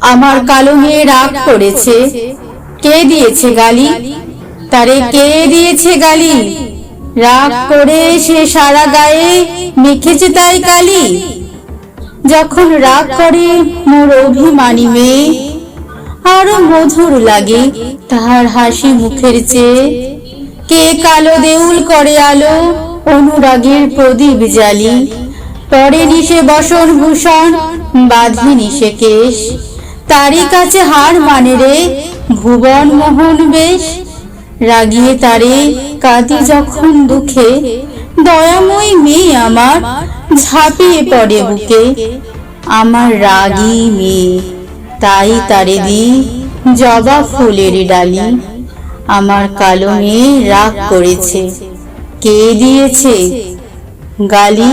আমার কালো মেয়ে রাগ করেছে। কে দিয়েছে গালি? তারে কে দিয়েছে গালি? রাগ করে সে সারা গায়ে মেখেছে তাই কালি যখন রাগ করে মোর অভিমানী মেয়ে আরও মধুর লাগে তাহার হাসি মুখের চেয়ে। কে কালো দেউল করে আলো অনুরাগের প্রদীপ জালি পরে নিশে বসন ভূষণ বাঁধি নিশে কেশ। তারই কাছে হার মানে রে, ভুবন মোহন বেশ। রাগিয়ে তারে কাঁদি যখন দুঃখে, দয়াময়ী মেয়ে আমার ঝাঁপিয়ে পড়ে বুকে। আমার রাগী মেয়ে, তাই তারে দি জবা ফুলের ডালি। আমার কালো মেয়ে রাগ করেছে, কে দিয়েছে? গালি